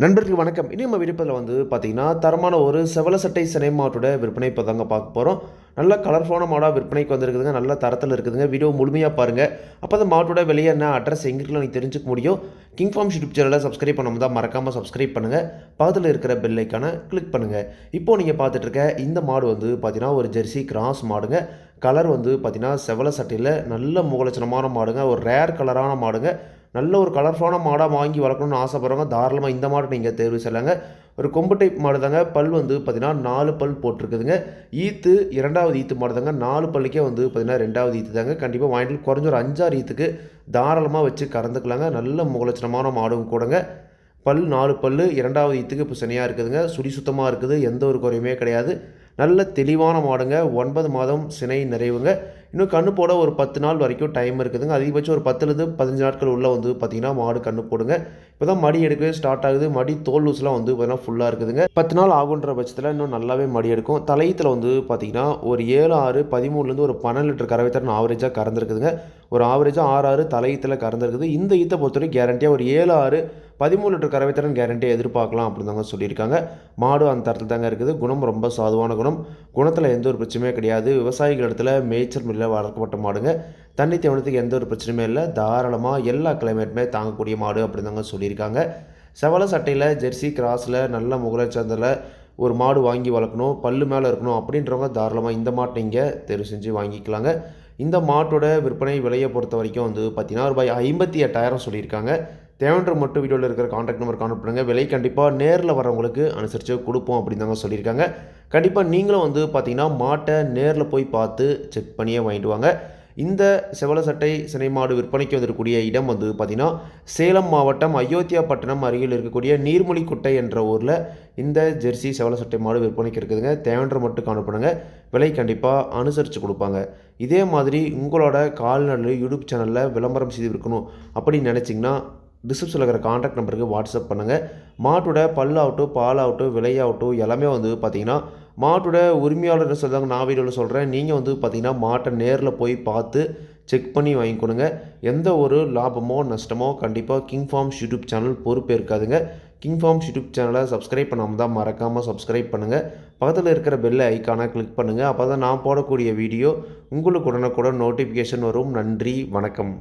நண்பர்கள் வணக்கம். இனி நம்ம விருப்பத்தில் வந்து பார்த்தீங்கன்னா தரமான ஒரு செவல சட்டை சினை மாட்டோட விற்பனை இப்போ தாங்க பார்க்க போகிறோம் நல்ல கலர்ஃபுல்லான மாடாக விற்பனைக்கு வந்திருக்குதுங்க. நல்ல தரத்தில் இருக்குதுங்க. வீடியோ முழுமையாக பாருங்கள் அப்போ அந்த மாட்டோட வெளியே என்ன அட்ரஸ் எங்கே இருக்குன்னு நீங்கள் தெரிஞ்சுக்க முடியும். கிங் ஃபார்ம் யூடியூப் சேனலை சப்ஸ்கிரைப் பண்ணாமல் தான் மறக்காமல் சப்ஸ்கிரைப் பண்ணுங்கள் பக்கத்தில் இருக்கிற பெல்லைக்கான கிளிக் பண்ணுங்கள் இப்போது நீங்கள் பார்த்துட்டு இருக்க இந்த மாடு வந்து பார்த்தீங்கன்னா ஒரு ஜெர்சி கிராஸ் மாடுங்க. கலர் வந்து பார்த்தீங்கன்னா செவல சட்டையில் நல்ல முகலட்சணமான மாடுங்க. ஒரு ரேர் கலரான மாடுங்க. நல்ல ஒரு கலர்ஃபுல்லான மாடாக வாங்கி வளர்க்கணும்னு ஆசைப்படுறவங்க தாராளமாக இந்த மாடு நீங்கள் தேர்வு செய்யலாங்க. ஒரு கொம்பு டைப் மாடு தாங்க பல் வந்து பார்த்திங்கன்னா நாலு பல் போட்டிருக்குதுங்க. ஈத்து இரண்டாவது ஈத்து மாடு தாங்க நாலு பல்லுக்கே வந்து பார்த்திங்கன்னா ரெண்டாவது ஈத்து தாங்க. கண்டிப்பாக வாங்கிட்டு குறைஞ்ச ஒரு அஞ்சாறு ஈத்துக்கு தாராளமாக வச்சு கறந்துக்கலாங்க. நல்ல முகலட்சணமான மாடும் கூடங்க. பல் நாலு பல் இரண்டாவது ஈத்துக்கு இப்போ சனியாக இருக்குதுங்க. சுடி சுத்தமாக இருக்குது. எந்த ஒரு குறையுமே கிடையாது. நல்ல தெளிவான மாடுங்க. ஒன்பது மாதம் சினை நிறைவுங்க. இன்னும் கண்ணு போட ஒரு பத்து நாள் வரைக்கும் டைம் இருக்குதுங்க. அதிகபட்சம் ஒரு பத்துலேருந்து பதினஞ்சு நாட்கள் உள்ளே வந்து பார்த்திங்கன்னா மாடு கண்ணு போடுங்க. இப்போ தான் மடி எடுக்கவே ஸ்டார்ட் ஆகுது. மடி தோல் லூஸ்லாம் வந்து பார்த்திங்கன்னா ஃபுல்லாக இருக்குதுங்க. பத்து நாள் ஆகுன்ற பட்சத்தில் இன்னும் நல்லாவே மடி எடுக்கும். தலையத்தில் வந்து பார்த்திங்கன்னா ஒரு ஏழு ஆறு பதிமூணுலேருந்து ஒரு பன்னெண்டு லிட்டர் கறவை தரணும் ஆவரேஜாக கறந்துருக்குதுங்க. ஒரு ஆவரேஜாக ஆறு ஆறு தலையத்தில் கறந்துருக்குது. இந்த ஈத்தை பொறுத்தவரைக்கும் கேரண்டியாக ஒரு ஏழு ஆறு பதிமூணு லிட்டர் கறவைத்திறன் கேரண்டியை எதிர்பார்க்கலாம் அப்படின்னு தாங்க சொல்லியிருக்காங்க. மாடு அந்த தரத்தில் தாங்க இருக்குது. குணம் ரொம்ப சாதுவான குணம். குணத்தில் எந்த ஒரு பிரச்சனையுமே கிடையாது. விவசாயிகள் இடத்துல மேய்ச்சல் மில்ல வளர்க்கப்பட்ட மாடுங்க. தண்ணி தேவனத்துக்கு எந்த ஒரு பிரச்சனையுமே இல்லை. தாராளமாக எல்லா கிளைமேட்டுமே தாங்கக்கூடிய மாடு அப்படின்னு தாங்க சொல்லியிருக்காங்க. செவல சட்டையில் ஜெர்சி கிராஸில் நல்ல முகலச்சந்தில் ஒரு மாடு வாங்கி வளர்க்கணும். பல்லு மேலே இருக்கணும் அப்படின்றவங்க தாராளமாக இந்த மாட்டை இங்கே தெரிவு செஞ்சு வாங்கிக்கலாங்க. இந்த மாட்டோட விற்பனை விலையை பொறுத்த வரைக்கும் வந்து பார்த்தீங்கன்னா ரூபாய் ஐம்பத்தி எட்டாயிரம் சொல்லியிருக்காங்க. தேவைன்ற மட்டும் வீடியோவில் இருக்கிற காண்டாக்ட் நம்பர் கான்டக்ட் பண்ணுங்கள் விலை கண்டிப்பாக நேரில் வரவங்களுக்கு அனுசரித்து கொடுப்போம் அப்படின்னு தாங்க சொல்லியிருக்காங்க. கண்டிப்பாக நீங்களும் வந்து பார்த்தீங்கன்னா மாட்டை நேரில் போய் பார்த்து செக் பண்ணியே வாங்கிட்டு வாங்க. இந்த செவல சட்டை சினை மாடு விற்பனைக்கு வந்திருக்கக்கூடிய இடம் வந்து பார்த்திங்கன்னா சேலம் மாவட்டம் அயோத்தியா பட்டணம் அருகில் இருக்கக்கூடிய நீர்மொழி குட்டை என்ற ஊரில் இந்த ஜெர்சி செவல சட்டை மாடு விற்பனைக்கு இருக்குதுங்க. தேவைன்ற மட்டும் காணப்படுங்க விலை கண்டிப்பாக அனுசரித்து கொடுப்பாங்க. இதே மாதிரி உங்களோட கால்நடை யூடியூப் சேனலில் விளம்பரம் செய்து விற்கணும் அப்படின்னு நினச்சிங்கன்னா டிஸ்கிரிப்ஷனில் இருக்கிற காண்டாக்ட் நம்பருக்கு வாட்ஸ்அப் பண்ணுங்கள் மாட்டோட பல்லாகட்டும் பாலாகட்டும் விலையாகட்டும் எல்லாமே வந்து பார்த்திங்கன்னா மாட்டோட உரிமையாளர் சொல்கிறாங்க நான் வீடியோவில் சொல்கிறேன் நீங்கள் வந்து பார்த்திங்கன்னா மாட்டை நேரில் போய் பார்த்து செக் பண்ணி வாங்கிக்கொடுங்க எந்த ஒரு லாபமோ நஷ்டமோ கண்டிப்பாக கிங் ஃபார்ம்ஸ் யூடியூப் சேனல் பொறுப்பே இருக்காதுங்க. கிங் ஃபார்ம்ஸ் யூடியூப் சேனலை சப்ஸ்கிரைப் பண்ணாமல் தான் மறக்காமல் சப்ஸ்கிரைப் பண்ணுங்கள் பக்கத்தில் இருக்கிற பெல் ஐக்கானை கிளிக் பண்ணுங்கள் அப்போ தான் நான் போடக்கூடிய வீடியோ உங்களுக்கு உடனுக்குடன் நோட்டிஃபிகேஷன் வரும். நன்றி. வணக்கம்.